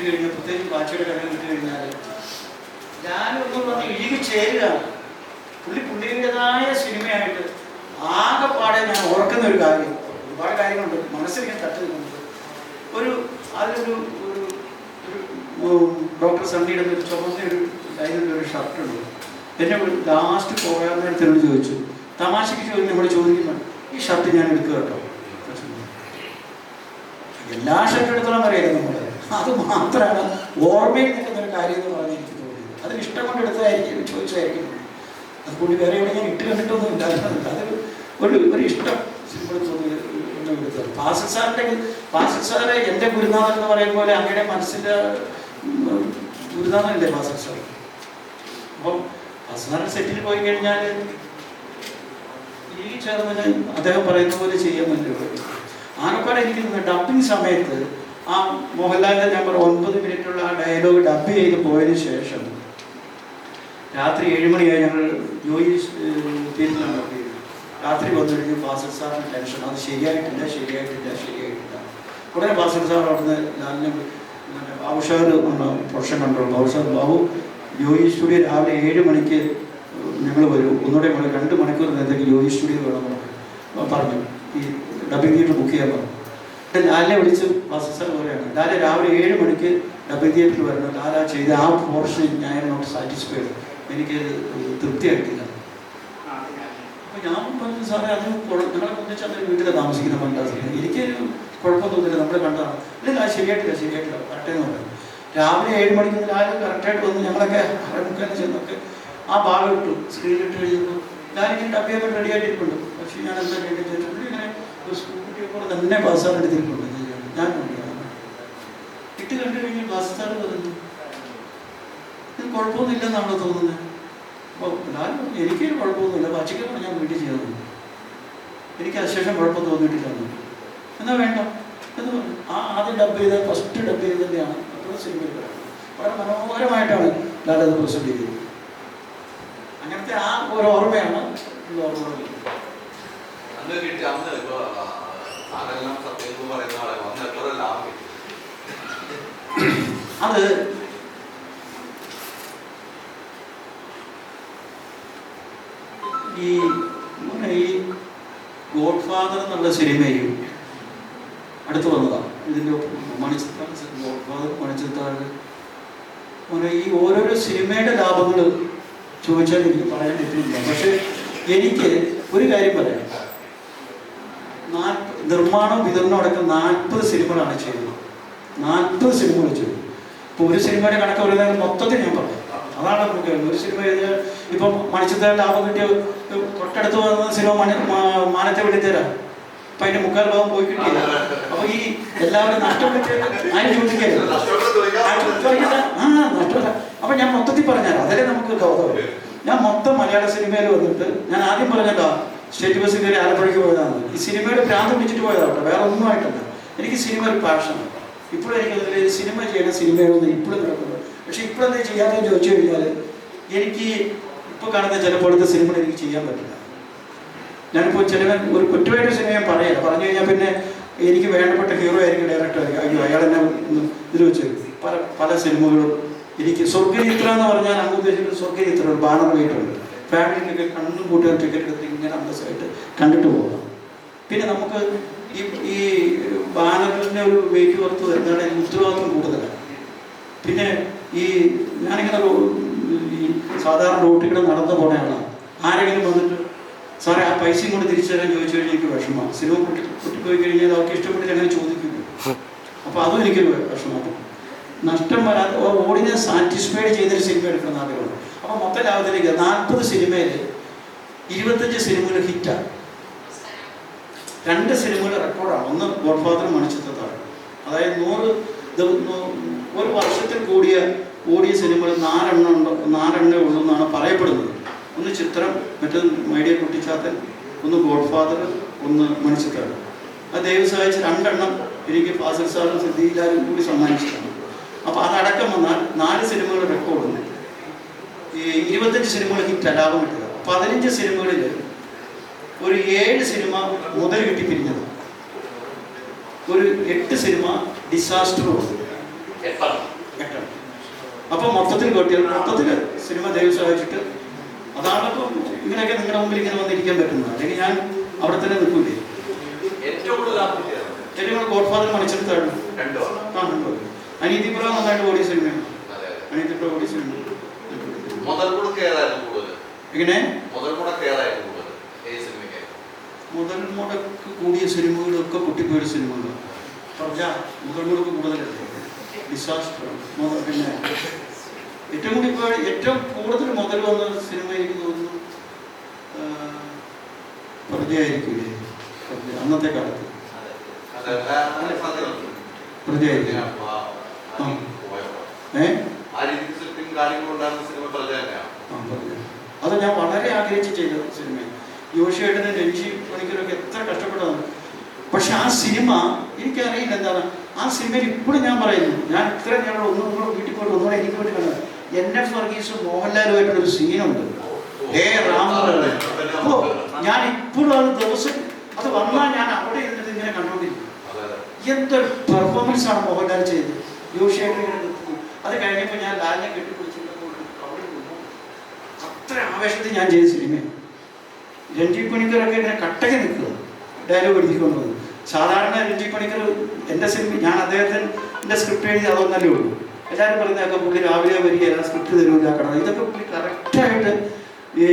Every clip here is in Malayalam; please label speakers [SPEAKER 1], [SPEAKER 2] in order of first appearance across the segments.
[SPEAKER 1] കിട്ടി കഴിഞ്ഞാൽ പ്രത്യേകിച്ച് ബാച്ചിയുടെ കടയിൽ കിട്ടി കഴിഞ്ഞാൽ ഞാനൊന്നും പറഞ്ഞ് ഇഴുകി ചേരുകയാണ്. പുള്ളി പുള്ളിയുടേതായ സിനിമയായിട്ട് ആകെപ്പാടെ ഞാൻ ഓർക്കുന്ന ഒരു കാര്യം. ഒരുപാട് കാര്യങ്ങളുണ്ട്. മനസ്സിൽ ഞാൻ തട്ടി നിൽക്കുന്നത് ഒരു അതിലൊരു ഒരു ഡോക്ടർ സണ്ണിയുടെ ഒരു ചുമന്ന ഒരു ലൈനിന്റെ ഒരു ഷർട്ടുണ്ട് എന്നെ ലാസ്റ്റ് പോയാൽ നേരത്തെ എന്നോട് ചോദിച്ചു തമാശയ്ക്ക് ചോദിക്കും നമ്മൾ ചോദിക്കുന്നു ഈ ഷർട്ട് ഞാൻ എടുക്കുക കേട്ടോ? എല്ലാ ഷർട്ടും എടുത്തോളം അറിയാം നമ്മൾ അത് മാത്രമാണ് ഓർമ്മയിൽ നിൽക്കുന്ന ഒരു കാര്യം എന്ന് പറഞ്ഞ് എനിക്ക് തോന്നിയത്. അതിന് ഇഷ്ടം കൊണ്ട് എടുത്തതായിരിക്കും ചോദിച്ചതായിരിക്കും. അതുകൊണ്ട് വേറെ എവിടെ ഞാൻ ഇട്ട് കണ്ടിട്ടൊന്നും ഇല്ലായിരുന്നു അതൊരു ഒരു ഒരു ഇഷ്ടം സിമ്പിൾ തോന്നി എടുത്തത്. സാറിന്റെ ഫാസിൽ സാറ് എന്റെ ഗുരുനാഥൻ എന്ന് പറയുന്ന പോലെ അങ്ങയുടെ മനസ്സിന്റെ ഗുരുനാഥനല്ലേ ഫാസിൽ സാർ? അപ്പം സാറിന്റെ സെറ്റിൽ പോയി കഴിഞ്ഞാൽ ഈ ചേർന്ന് അദ്ദേഹം പറയുന്ന പോലെ ചെയ്യാൻ പറ്റുള്ളൂ. ആകപ്പാടെ എനിക്ക് ഡബിങ് സമയത്ത് ആ മോഹൻലാലിന്റെ നമ്പർ ഒൻപത് മിനിറ്റുള്ള ആ ഡയലോഗ് ഡബ് ചെയ്ത് പോയതിനു ശേഷം രാത്രി ഏഴുമണിയായി ഞങ്ങൾ ജോലി തീരുന്നതാണ് ഡബ് ചെയ്തത്. രാത്രി വന്നു കഴിഞ്ഞു ഫാസിൽ സാറിന് ടെൻഷൻ. അത് ശരിയായിട്ടില്ല ശരിയായിട്ടില്ല ശരിയായിട്ടില്ല. ഉടനെ ഫാസിൽ സാർ അവിടുന്ന് ലാലിനെ ഔഷധ പ്രൊഫഷൻ കൺട്രോൾ ബാബുഷാർ ബാബു ജോയി സ്റ്റുഡിയോ രാവിലെ ഏഴ് മണിക്ക് ഞങ്ങൾ വരും. ഒന്നുകൂടെ മണി രണ്ട് മണിക്കൂർ നേരത്തേക്ക് ജോയി സ്റ്റുഡിയോ വേണം എന്ന് പറഞ്ഞു. ഈ ഡബിങ് തിയേറ്റർ ബുക്ക് ചെയ്യാൻ പറഞ്ഞു. ലാലിനെ വിളിച്ച് ഫാസിൽ പോലെയാണ്. ലാലെ രാവിലെ ഏഴ് മണിക്ക് ഡബിൾ തിയേറ്ററിൽ വരണം. ലാല ചെയ്ത ആ പോർഷൻ ഞാൻ നോട്ട് സാറ്റിസ്ഫൈഡ് എനിക്ക് തൃപ്തിയായിട്ടില്ല. അപ്പൊ ഞാൻ പറഞ്ഞു സാറേ അത് ഞങ്ങളെ ഒന്നിച്ച് അന്നേരം വീട്ടിൽ താമസിക്കുന്ന പണ്ടാസിക്കുന്നത് എനിക്കൊരു കുഴപ്പം തോന്നില്ല നമ്മൾ കണ്ടതാണ്. ഇല്ല ആ ശരിയായിട്ടില്ല ശരിയായിട്ടില്ല. കറക്റ്റെന്ന് പറഞ്ഞു. രാവിലെ ഏഴ് മണിക്ക് ലാൽ കറക്റ്റായിട്ട് വന്ന് ഞങ്ങളൊക്കെ മുക്കാൽ ചെന്നൊക്കെ ആ ഭാഗം ഇട്ടു. സ്ക്രീനിലിട്ട് കഴിയുമ്പോൾ ഞാനിങ്ങനെ ഡബ് ചെയ്യാൻ റെഡി ആയിട്ടിരിപ്പുണ്ട്. പക്ഷേ ഞാൻ എന്താ കഴിഞ്ഞിട്ട് ഇങ്ങനെ ഒരു സ്കൂൾ കുട്ടിയെ പോലെ തന്നെ പാസ്സാർ എടുത്തിരിപ്പുണ്ട് ഞാൻ കൊണ്ടുവരാം. ഇട്ട് കണ്ടു കഴിഞ്ഞാൽ ബസ്സാർ പറഞ്ഞു ഇത് കുഴപ്പമൊന്നുമില്ലെന്നാണല്ലോ തോന്നുന്നത്? അപ്പോൾ ഞാൻ എനിക്കൊരു കുഴപ്പമൊന്നുമില്ല. പച്ചക്കറി ഞാൻ വീട്ടിൽ ചെയ്തു എനിക്ക് അതിനുശേഷം കുഴപ്പം തോന്നിയിട്ടില്ല എന്നാ. വേണ്ട? എന്ന് പറഞ്ഞു. ആ ആദ്യം ഡബ് ചെയ്ത ഫസ്റ്റ് ഡബ് ചെയ്തതിന്റെയാണ് അപ്പോൾ സിനിമയിൽ. വളരെ മനോഹരമായിട്ടാണ് ലാലത് പ്രസന്റ് ചെയ്തത്. അങ്ങനത്തെ ആ ഒരു ഓർമ്മയാണ് ഈ ഓർമ്മകളിൽ
[SPEAKER 2] അന്ന് കിട്ടി അന്ന് ഇപ്പൊ ആ,
[SPEAKER 1] അത് ഈ ഈ ഗോഡ് ഫാദർ എന്നുള്ള സിനിമയും അടുത്ത് വന്നതാണ് ഇതിന്റെ മണിച്ചിത്താണ് ഗോഡ് ഫാദർ മണിച്ചിത്താണ് അങ്ങനെ ഈ ഓരോരോ സിനിമയുടെ ലാഭങ്ങൾ ചോദിച്ചാൽ എനിക്ക് പറയാൻ പറ്റില്ല. പക്ഷെ എനിക്ക് ഒരു കാര്യം പറയാം നാൽപ്പ വിതരണം അടക്കം നാൽപ്പത് സിനിമകളാണ് ചെയ്തത്. നാൽപ്പത് സിനിമകൾ ചെയ്തു ഇപ്പോൾ ഒരു സിനിമയുടെ കണക്ക് ഒരു മൊത്തത്തിൽ ഞാൻ പറഞ്ഞു. അതാണ് നമുക്ക് ഒരു സിനിമ കഴിഞ്ഞാൽ ഇപ്പം മണിച്ചിത്ര ലാഭം കിട്ടിയ തൊട്ടടുത്ത് വന്ന സിനിമ മണി മാനത്തെ വെള്ളിത്തേരാ അപ്പൊ അതിന്റെ മുക്കാൽ ഭാഗം പോയി കിട്ടിയില്ല. അപ്പൊ ഈ എല്ലാവരും നഷ്ടപ്പെട്ട് ആരും ഞാൻ മൊത്തത്തിൽ പറഞ്ഞാൽ അതല്ലേ നമുക്ക് കൗതുകം ഞാൻ മൊത്തം മലയാള സിനിമയിൽ വന്നിട്ട് ഞാൻ ആദ്യം പറഞ്ഞല്ലോ സ്റ്റേറ്റ് ബസ്സിൽ കയറി ആലപ്പുഴയ്ക്ക് പോയതാണ്. ഈ സിനിമയുടെ ഭ്രാന്ത് പിടിച്ചിട്ട് പോയതാട്ടോ. വേറെ ഒന്നും ആയിട്ടല്ല. എനിക്ക് സിനിമ ഒരു പാഷനാണ് ഇപ്പോഴും എനിക്ക് അതിൽ സിനിമ ചെയ്യണം സിനിമയൊന്നും ഇപ്പോഴും നടക്കുന്നത് പക്ഷെ ഇപ്പോഴെന്താ ചെയ്യാമെന്ന് ചോദിച്ചു കഴിഞ്ഞാൽ എനിക്ക് ഇപ്പോൾ കാണുന്ന ചിലപ്പോഴത്തെ സിനിമ എനിക്ക് ചെയ്യാൻ പറ്റില്ല. ഞാനിപ്പോൾ ചിലവൻ ഒരു കുറ്റമായിട്ട് സിനിമ ഞാൻ പറയാം. പറഞ്ഞു കഴിഞ്ഞാൽ പിന്നെ എനിക്ക് വേണ്ടപ്പെട്ട ഹീറോ ആയിരിക്കും ഡയറക്ടർ ആയിരിക്കും. അയ്യോ അയാൾ എന്നെ ഇതിൽ വെച്ച് പല പല സിനിമകളും എനിക്ക് സ്വർഗചിത്ര എന്ന് പറഞ്ഞാൽ അങ്ങ് ഉദ്ദേശിക്കുന്നത് സ്വർഗചിത്ര ബാനർ വീട്ടുണ്ട് ഫാമിലിക്കൊക്കെ കണ്ണും കൂട്ടുകാർ ടിക്കറ്റ് എടുത്ത് ഇങ്ങനെ അന്തസ്സായിട്ട് കണ്ടിട്ട് പോകാം. പിന്നെ നമുക്ക് ഈ ഈ ബാനറിന്റെ ഒരു വെയിറ്റ് കുറച്ച് വരുന്നതാണ് എനിക്ക് ഉത്തരവാദിത്വം കൂടുതലാണ്. പിന്നെ ഈ ഞാനിങ്ങനെ ഈ സാധാരണ റോട്ടിൽ കൂടെ നടന്നു പോണ ആളാണ് ആരെങ്കിലും വന്നിട്ട് സാറേ ആ പൈസയും കൂടെ തിരിച്ചു തരാൻ ചോദിച്ചു കഴിഞ്ഞാൽ എനിക്ക് വിഷമമാണ്. സിനിമ പൊട്ടി പൊട്ടിപ്പോയി കഴിഞ്ഞാൽ അവർക്ക് ഇഷ്ടപ്പെട്ടില്ല അങ്ങനെ ചോദിക്കുന്നു അപ്പോൾ അതും എനിക്കൊരു വിഷമമാണ്. നഷ്ടം വരാതെ ഓടിനെ സാറ്റിസ്ഫൈഡ് ചെയ്തൊരു സിനിമ എടുക്കണം ആഗ്രഹമുണ്ട് അപ്പോൾ മൊത്തം ലാഭത്തിലേക്ക് നാൽപ്പത് സിനിമയിൽ ഇരുപത്തഞ്ച് സിനിമകൾ ഹിറ്റാണ് രണ്ട് സിനിമകൾ റെക്കോർഡാണ്. ഒന്ന് ഗോഡ്ഫാദർ മണിച്ചിത്രത്താണ് അതായത് നൂറ് ഒരു വർഷത്തിൽ കൂടിയ കൂടിയ സിനിമകൾ നാലെണ്ണം ഉണ്ടോ നാലെണ്ണേ ഉള്ളൂ എന്നാണ് പറയപ്പെടുന്നത്. ഒന്ന് ചിത്രം മറ്റൊന്ന് മൈഡിയ കുട്ടിച്ചാത്തൻ ഒന്ന് ഗോഡ്ഫാദർ ഒന്ന് മണിച്ചിത്രം ആ ദൈവം സഹായിച്ച് രണ്ടെണ്ണം എനിക്ക് ഫാസിൽ സാറും സിദ്ദീഖാരും കൂടി സമ്മാനിച്ചിട്ടുണ്ട്. അപ്പോൾ അതടക്കം വന്നാൽ നാല് സിനിമകൾ റെക്കോർഡുണ്ട്. ഈ ഇരുപത്തഞ്ച് സിനിമകൾ ഹിറ്റ് അലാപം പതിനഞ്ച് സിനിമകളിൽ ഒരു ഏഴ് സിനിമ മുതൽ കിട്ടി പിരിഞ്ഞത് ഒരു എട്ട് സിനിമ ഡിസാസ്റ്റർ അപ്പൊ മൊത്തത്തിൽ കൊട്ടിയാൽ മൊത്തത്തിൽ സിനിമ ദൈവം സഹായിച്ചിട്ട് അതാണ് ഇപ്പൊ ഇങ്ങനെയൊക്കെ നിങ്ങളുടെ മുമ്പിൽ ഇങ്ങനെ വന്നിരിക്കാൻ പറ്റുന്നത്. അല്ലെങ്കിൽ ഞാൻ അവിടെ തന്നെ നിൽക്കൂലേ?
[SPEAKER 2] ഏറ്റവും കൂടുതൽ
[SPEAKER 1] ഗോഡ് ഫാദർ മണിച്ചെടുത്താണ്
[SPEAKER 2] രണ്ടോ
[SPEAKER 1] കാണുന്നുണ്ടോ അനീതിപുരം നന്നായിട്ട് ഓടിയ സിനിമയാണ്. അനീതിപുരം ഓടിയ സിനിമ
[SPEAKER 2] മുതൽ മുടക്ക് ഏതായിരുന്നു കൂടുതൽ?
[SPEAKER 1] ഇങ്ങനെ
[SPEAKER 2] മുതൽ മുടക്ക് ഏതായിരുന്നു കൂടുതൽ ഏത് സിനിമയ്ക്ക്
[SPEAKER 1] മുതൽ മുടക്ക് കൂടിയ സിനിമകളൊക്കെ പൊട്ടിപ്പോയൊരു സിനിമകളാണ് മുതൽമുടക്ക് മുതൽ മുടക്ക് കൂടുതലല്ലേ ഡിസാസ്റ്റർ പിന്നെ ഏറ്റവും കൂടി ഇപ്പോൾ ഏറ്റവും കൂടുതൽ മുതൽ വന്ന സിനിമ എനിക്ക് തോന്നുന്നു പ്രതിയായിരിക്കില്ലേ അന്നത്തെ കാലത്ത്
[SPEAKER 2] പ്രതിയായിരിക്കും അതെ സാധ്യതയുണ്ട്
[SPEAKER 1] പ്രജയായിരിക്കും
[SPEAKER 2] പോയപ്പോ
[SPEAKER 1] ഏ
[SPEAKER 2] ആ രീതിക്ക് കാര്യങ്ങളുണ്ടായിരുന്ന സിനിമ പ്രജ തന്നെയാണ്.
[SPEAKER 1] അത് ഞാൻ വളരെ ആഗ്രഹിച്ച് ചെയ്ത സിനിമ ജോഷിയേട്ടനും രഞ്ജി മണിക്കൂറൊക്കെ എത്ര കഷ്ടപ്പെട്ടതാണ്. പക്ഷെ ആ സിനിമ എനിക്കറിയില്ല എന്താണ്. ആ സിനിമയിൽ ഇപ്പോഴും ഞാൻ പറയുന്നു. ഞാൻ ഇത്ര ഞങ്ങൾ ഒന്നും കൂടെ വീട്ടിൽ പോയിട്ട് ഒന്നുകൂടെ എനിക്ക് വേണ്ടി കണ്ടത് എൻ എഫ് വർഗീസും മോഹൻലാലുമായിട്ടൊരു സീനുണ്ട് ഹേ രാമചന്ദ്രൻ അപ്പോ ഞാൻ ഇപ്പോഴും അത് ദിവസം അത് വന്നാൽ ഞാൻ അവിടെ ഇരുന്നിട്ട് ഇങ്ങനെ
[SPEAKER 2] അതെ
[SPEAKER 1] എന്തൊരു പെർഫോമൻസ് ആണ് മോഹൻലാൽ ചെയ്തത്. യോഷിയായിട്ട് അത് കഴിഞ്ഞപ്പോൾ ഞാൻ ലാലിനെ നിന്നു അത്ര ആവേശത്തിൽ ഞാൻ ചെയ്ത സിനിമ രഞ്ജി പണിക്കറൊക്കെ ഇങ്ങനെ കട്ടകി നിൽക്കുക. ഡയലോഗ് എഴുതിക്കൊണ്ട് വന്നു സാധാരണ രഞ്ജി പണിക്കർ എന്റെ സിനിമ ഞാൻ അദ്ദേഹത്തിന്റെ സ്ക്രിപ്റ്റ് എഴുതി അതൊന്നല്ലേ ഉള്ളൂ. എല്ലാവരും പറയുന്നതൊക്കെ പുള്ളി രാവിലെ വരികയല്ല സ്ക്രിപ്റ്റ് തരൂല കടന്നു. ഇതൊക്കെ പുള്ളി കറക്റ്റായിട്ട് ഈ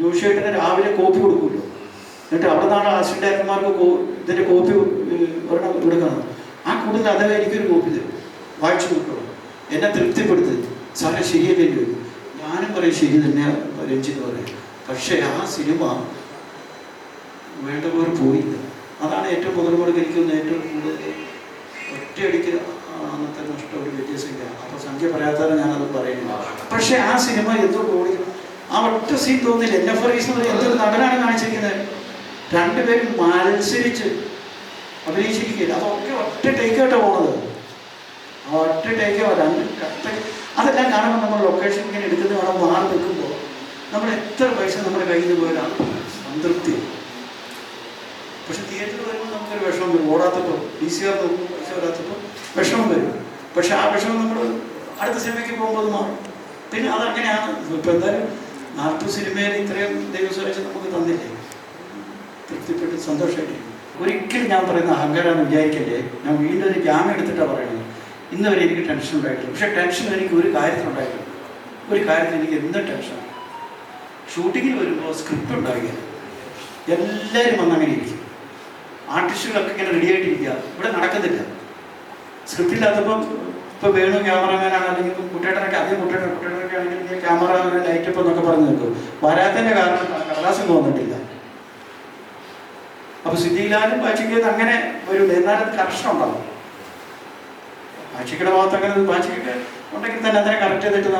[SPEAKER 1] ജോഷിയേട്ടന് രാവിലെ കോപ്പി കൊടുക്കുമല്ലോ. എന്നിട്ട് അവിടെ നിന്നാണ് അസിസ്റ്റന്റ് ഡയറക്ടർമാർക്ക് ഇതിന്റെ കോപ്പി ഒരെണ്ണം കൊടുക്കണം ആ കൂടുതൽ അദ്ദേഹം എനിക്കൊരു കോപ്പി തരും. വായിച്ചു നോക്കണം. എന്നെ തൃപ്തിപ്പെടുത്തി. സാറിന് ശരിയല്ലേ ചോദിക്കും ഞാനും പറയും ശരി തന്നെ രഞ്ജിത്ത് പറയും. പക്ഷേ ആ സിനിമ വേണ്ട പോലെ പോയില്ല. അതാണ് ഏറ്റവും മുതൽ മുടക്ക് എനിക്കൊന്ന് ഏറ്റവും കൂടുതൽ ഒറ്റയടിക്ക് അന്നത്തെ നഷ്ടം ഒരു വ്യത്യാസമില്ല അപ്പോൾ സംഖ്യ പറയാത്തവരെ ഞാനത് പറയുന്നു പക്ഷെ ആ സിനിമ എന്തോ ഓടി ആ ഒറ്റ സീൻ തോന്നില്ല. എൻ എഫ് എന്തൊരു നടനാണ് കാണിച്ചിരിക്കുന്നത്. രണ്ടുപേരും മത്സരിച്ച് അഭിനയിച്ചിരിക്കില്ല അതൊക്കെ ഒറ്റ ടേക്കായിട്ടാണ് പോണത്. ആ ഒറ്റ ടേക്കാ രണ്ട് കറക്റ്റ് അതെല്ലാം കാണുമ്പോൾ നമ്മൾ ലൊക്കേഷൻ ഇങ്ങനെ എടുക്കുന്ന അവിടെ മാറി നിൽക്കുമ്പോൾ നമ്മൾ എത്ര പൈസ നമ്മുടെ കയ്യിൽ നിന്ന് പോയതാണ് സംതൃപ്തി. പക്ഷെ തിയേറ്ററിൽ വരുമ്പോൾ നമുക്കൊരു വിഷമം വരും. ഓടാത്തപ്പോൾ ഡി സി ആർ നോക്കും പൈസ വരാത്തപ്പോൾ വിഷമം വരും. പക്ഷെ ആ വിഷമം നമ്മൾ അടുത്ത സിനിമയ്ക്ക് പോകുമ്പോൾ അത് മാറും. പിന്നെ അതങ്ങനെയാണ് ഇപ്പം എന്തായാലും നാട്ടു സിനിമയിൽ ഇത്രയും ദൈവസ്വരച്ച് നമുക്ക് തന്നില്ലേ? തൃപ്തിപ്പെട്ട് സന്തോഷമായിട്ട് ഒരിക്കലും ഞാൻ പറയുന്ന അഹങ്കാരമാണ് വിചാരിക്കല്ലേ? ഞാൻ വീണ്ടും ഒരു ജാമ്യം എടുത്തിട്ടാണ് പറയുന്നത് ഇന്ന് വരെ എനിക്ക് ടെൻഷൻ ഉണ്ടായിട്ടില്ല. പക്ഷെ ടെൻഷൻ എനിക്ക് ഒരു കാര്യത്തിലുണ്ടായിട്ടില്ല ഒരു കാര്യത്തിൽ എനിക്ക് എന്ത് ടെൻഷനാണ് ഷൂട്ടിങ്ങിൽ വരുമ്പോൾ സ്ക്രിപ്റ്റ് ഉണ്ടാകുക എല്ലാവരും വന്നങ്ങനെ ഇരിക്കും. ആർട്ടിസ്റ്റുകളൊക്കെ ഇങ്ങനെ റെഡി ആയിട്ടിരിക്കുക. ഇവിടെ നടക്കുന്നില്ല സ്ക്രിപ്റ്റ് ഇല്ലാത്തപ്പം ഇപ്പോൾ വേണു ക്യാമറമാനാണ് അല്ലെങ്കിൽ കുട്ടേട്ടനൊക്കെ അതേ കുട്ടേട്ടൻ കുട്ടേട്ടനൊക്കെ ആണെങ്കിൽ ക്യാമറ ലൈറ്റപ്പ് എന്നൊക്കെ പറഞ്ഞു നിൽക്കും. വരാത്തതിന്റെ കാരണം കടലാസം തോന്നിട്ടില്ല അപ്പോൾ സിദ്ധിയിലാലും വായിച്ചെങ്കിൽ അങ്ങനെ ഒരു എന്നാലും കർഷണം ഉണ്ടാവും പാച്ചിക്കയുടെ ഭാഗത്ത് അങ്ങനെ പാച്ചിക്കൊക്കെ ഉണ്ടെങ്കിൽ തന്നെ അതിനെ കറക്റ്റ് ചെയ്തിട്ട്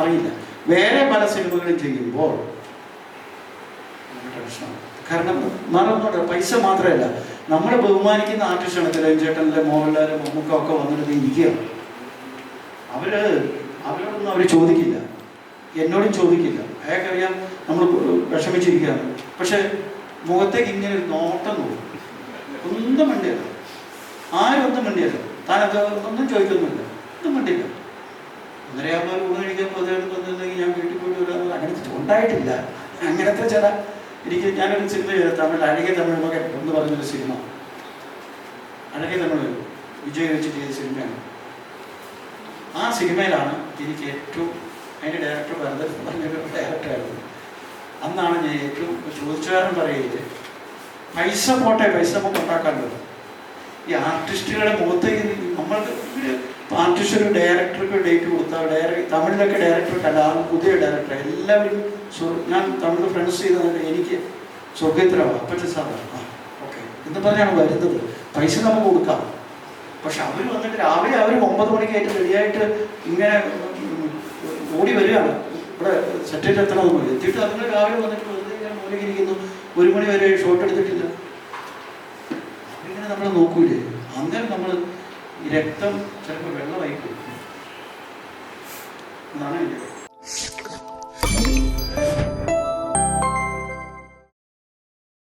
[SPEAKER 1] അറിയില്ല. വേറെ പല സിനിമകളും ചെയ്യുമ്പോൾ കാരണം മറന്നോട്ടെ പൈസ മാത്രമല്ല. നമ്മൾ ബഹുമാനിക്കുന്ന ആർട്ടിസ്റ്റാണ് തെലഞ്ചേട്ടനിലെ മോഹൻലാൽ മമ്മൂക്ക ഒക്കെ വന്നിട്ട് ഇരിക്കുക അവർ അവരോടൊന്നും അവർ ചോദിക്കില്ല. എന്നോടും ചോദിക്കില്ല. അയാൾക്കറിയാം നമ്മൾ വിഷമിച്ചിരിക്കുകയാണ്. പക്ഷെ മുഖത്തേക്ക് ഇങ്ങനെ ഒരു നോട്ടം നോക്കും ഒന്നും മിണ്ടിയല്ല ആരും ഒന്നും മിണ്ടിയല്ല താനത് ഒന്നും ചോദിക്കുന്നില്ല ഒന്നും കണ്ടില്ല ഒന്നരയാകുമ്പോൾ ഊണ് കഴിക്കാൻ പൊതുവായിട്ട് വന്നിട്ടുണ്ടെങ്കിൽ ഞാൻ വീട്ടിൽ പോയിട്ട് വരാൻ അങ്ങനത്തെ ഉണ്ടായിട്ടില്ല. അങ്ങനത്തെ ചില എനിക്ക് ഞാനൊരു സിനിമ ചെയ്ത. തമിഴ് അഴകിയ തമിഴ് മകൻ എന്ന് പറഞ്ഞൊരു സിനിമ. അഴകിയ തമിഴ് വിജയ് വെച്ച് ചെയ്ത സിനിമയാണ്. ആ സിനിമയിലാണ് എനിക്ക് ഏറ്റവും അതിന്റെ ഡയറക്ടർ ഭരതൻ പറഞ്ഞൊരു ഡയറക്ടറായിരുന്നു അന്നാണ് ഞാൻ ഏറ്റവും ചോദിച്ചുകാരൻ പറയുന്നത്. പൈസ പോട്ടെ പൈസ നമുക്ക് ഉണ്ടാക്കാമല്ലോ ഈ ആർട്ടിസ്റ്റുകളുടെ മുഖത്തേക്ക് നമ്മൾക്ക് ആർട്ടിസ്റ്റ് ഒരു ഡയറക്ടർക്ക് ഡേറ്റ് കൊടുത്താൽ ഡയറക്ടർ തമിഴിലൊക്കെ ഡയറക്ടർ ആ പുതിയ ഡയറക്ടർ എല്ലാവരും ഞാൻ തമിഴ് ഫ്രണ്ട്സ് ചെയ്തതല്ല എനിക്ക് സ്വർഗത്തിലാവും അപ്പച്ച സാറ് ആ ഓക്കെ എന്ന് പറഞ്ഞാണ് വരുന്നത്. പൈസ നമുക്ക് കൊടുക്കാം. പക്ഷെ അവർ വന്നിട്ട് രാവിലെ അവർ ഒമ്പത് മണിക്കായിട്ട് റെഡിയായിട്ട് ഇങ്ങനെ ഓടി വരികയാണ്. ഇവിടെ സെറ്റേറ്റ് എത്തണമെന്ന് എത്തിയിട്ട് അതിന് രാവിലെ വന്നിട്ട് വെറുതെ ഞാൻ മൂലകിരിക്കുന്നു ഒരു മണി വരെ ഷോട്ട് എടുത്തിട്ടില്ല. നോക്കൂലേ അന്നേരം നമ്മൾ രക്തം ചിലപ്പോൾ വെള്ളമായി പോകും. എന്നാണ് എന്റെ